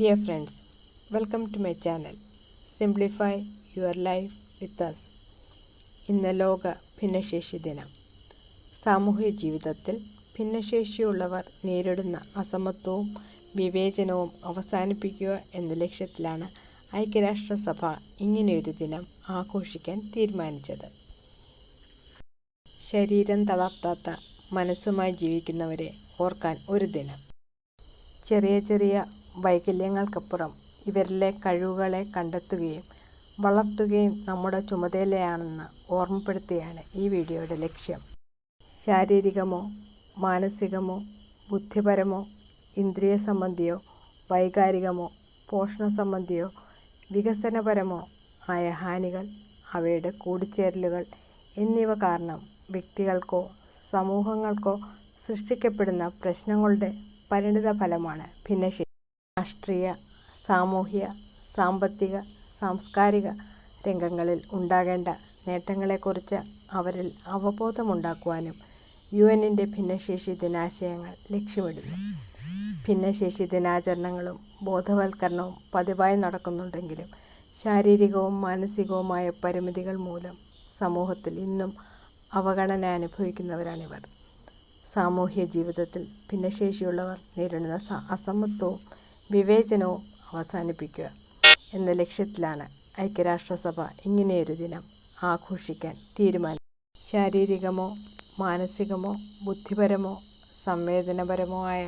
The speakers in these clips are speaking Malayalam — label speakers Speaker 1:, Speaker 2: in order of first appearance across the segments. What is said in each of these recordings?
Speaker 1: Dear friends welcome to my channel simplify your life with us. ഇന്ന് ലോക ഭിന്നശേഷി ദിനം. സാമൂഹ്യ ജീവിതത്തിൽ ഭിന്നശേഷിയുള്ളവർ നേരിടുന്ന അസമത്വവും വിവേചനവും അവസാനിപ്പിക്കുക എന്ന ലക്ഷ്യത്തിലാണ് ഐക്യരാഷ്ട്രസഭ ഇങ്ങനെയൊരു ദിനം ആഘോഷിക്കാൻ തീരുമാനിച്ചത്. ശരീരം തളർത്താത്ത മനസ്സുമായി ജീവിക്കുന്നവരെ ഓർക്കാൻ ഒരു ദിനം. ചെറിയ ചെറിയ വൈകല്യങ്ങൾക്കപ്പുറം ഇവരിലെ കഴിവുകളെ കണ്ടെത്തുകയും വളർത്തുകയും നമ്മുടെ ചുമതലയാണെന്ന് ഓർമ്മപ്പെടുത്തുകയാണ് ഈ വീഡിയോയുടെ ലക്ഷ്യം. ശാരീരികമോ മാനസികമോ ബുദ്ധിപരമോ ഇന്ദ്രിയ സംബന്ധിയോ വൈകാരികമോ പോഷണ സംബന്ധിയോ വികസനപരമോ ആയ ഹാനികൾ അവയുടെ കൂടിച്ചേരലുകൾ എന്നിവ കാരണം വ്യക്തികൾക്കോ സമൂഹങ്ങൾക്കോ സൃഷ്ടിക്കപ്പെടുന്ന പ്രശ്നങ്ങളുടെ പരിണിത ഫലമാണ് ഭിന്നശേഷി. രാഷ്ട്രീയ സാമൂഹ്യ സാമ്പത്തിക സാംസ്കാരിക രംഗങ്ങളിൽ ഉണ്ടാകേണ്ട നേട്ടങ്ങളെക്കുറിച്ച് അവരിൽ അവബോധമുണ്ടാക്കുവാനും യു എന്നിന്റെ ഭിന്നശേഷി ദിനാശയങ്ങൾ ലക്ഷ്യമിടുന്നു. ഭിന്നശേഷി ദിനാചരണങ്ങളും ബോധവൽക്കരണവും പതിവായി നടക്കുന്നുണ്ടെങ്കിലും ശാരീരികവും മാനസികവുമായ പരിമിതികൾ മൂലം സമൂഹത്തിൽ ഇന്നും അവഗണന അനുഭവിക്കുന്നവരാണിവർ. സാമൂഹ്യ ജീവിതത്തിൽ ഭിന്നശേഷിയുള്ളവർ നേരിടുന്ന അസമത്വവും വിവേചനവും അവസാനിപ്പിക്കുക എന്ന ലക്ഷ്യത്തിലാണ് ഐക്യരാഷ്ട്രസഭ ഇങ്ങനെയൊരു ദിനം ആഘോഷിക്കാൻ തീരുമാനം ശാരീരികമോ മാനസികമോ ബുദ്ധിപരമോ സംവേദനപരമോ ആയ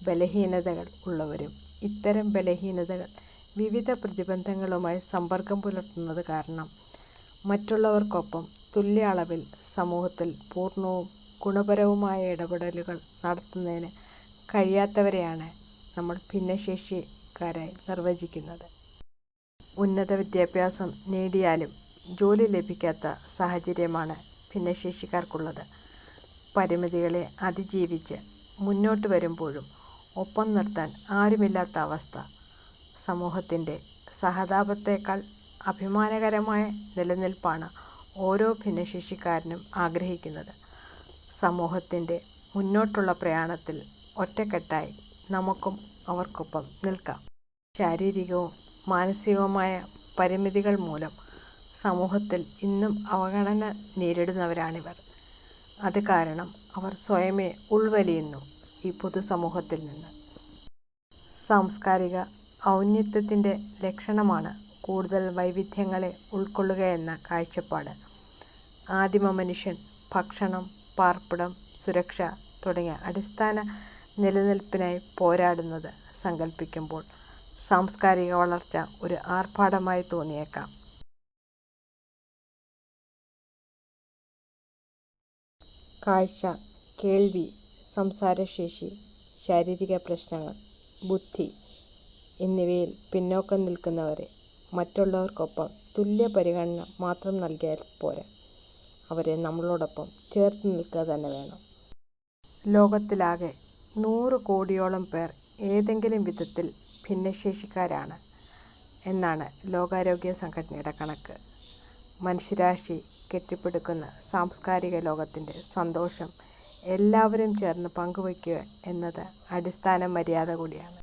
Speaker 1: ബലഹീനതകൾ ഉള്ളവരും ഇത്തരം ബലഹീനതകൾ വിവിധ പ്രതിബന്ധങ്ങളുമായി സമ്പർക്കം പുലർത്തുന്നത് കാരണം മറ്റുള്ളവർക്കൊപ്പം തുല്യ അളവിൽ സമൂഹത്തിൽ പൂർണവും ഗുണപരവുമായ ഇടപെടലുകൾ നടത്തുന്നതിന് കഴിയാത്തവരെയാണ് നമ്മൾ ഭിന്നശേഷിക്കാരായി നിർവചിക്കുന്നത്. ഉന്നത വിദ്യാഭ്യാസം നേടിയാലും ജോലി ലഭിക്കാത്ത സാഹചര്യമാണ് ഭിന്നശേഷിക്കാർക്കുള്ളത്. പരിമിതികളെ അതിജീവിച്ച് മുന്നോട്ട് വരുമ്പോഴും ഒപ്പം നിർത്താൻ ആരുമില്ലാത്ത അവസ്ഥ. സമൂഹത്തിന്റെ സഹതാപത്തേക്കാൾ അഭിമാനകരമായ നിലനിൽപ്പാണ് ഓരോ ഭിന്നശേഷിക്കാരനും ആഗ്രഹിക്കുന്നത്. സമൂഹത്തിന്റെ മുന്നോട്ടുള്ള പ്രയാണത്തിൽ ഒറ്റക്കെട്ടായി നമുക്കും അവർക്കൊപ്പം നിൽക്കാം. ശാരീരികവും മാനസികവുമായ പരിമിതികൾ മൂലം സമൂഹത്തിൽ ഇന്നും അവഗണന നേരിടുന്നവരാണിവർ. അത് കാരണം അവർ സ്വയമേ ഉൾവലിയുന്നു ഈ പൊതുസമൂഹത്തിൽ നിന്ന്. സാംസ്കാരിക ഔന്നിത്യത്തിന്റെ ലക്ഷണമാണ് കൂടുതൽ വൈവിധ്യങ്ങളെ ഉൾക്കൊള്ളുക എന്ന കാഴ്ചപ്പാട്. ആദിമ മനുഷ്യൻ ഭക്ഷണം പാർപ്പിടം സുരക്ഷ തുടങ്ങിയ അടിസ്ഥാന നിലനിൽപ്പിനായി പോരാടുന്നത് സങ്കല്പിക്കുമ്പോൾ സാംസ്കാരിക വളർച്ച ഒരു ആർഭാടമായി തോന്നിയേക്കാം. കാഴ്ച കേൾവി സംസാരശേഷി ശാരീരിക പ്രശ്നങ്ങൾ ബുദ്ധി എന്നിവയിൽ പിന്നോക്കം നിൽക്കുന്നവരെ മറ്റുള്ളവർക്കൊപ്പം തുല്യ പരിഗണന മാത്രം നൽകിയാൽ പോരാ. അവരെ നമ്മളോടൊപ്പം ചേർത്ത് നിൽക്കുക തന്നെ വേണം. ലോകത്തിലാകെ നൂറ് കോടിയോളം പേർ ഏതെങ്കിലും വിധത്തിൽ ഭിന്നശേഷിക്കാരാണ് എന്നാണ് ലോകാരോഗ്യ സംഘടനയുടെ കണക്ക്. മനുഷ്യരാശി കെട്ടിപ്പടുക്കുന്ന സാംസ്കാരിക ലോകത്തിന്റെ സന്തോഷം എല്ലാവരും ചേർന്ന് പങ്കുവയ്ക്കുക എന്നത് അടിസ്ഥാന മര്യാദ കൂടിയാണ്.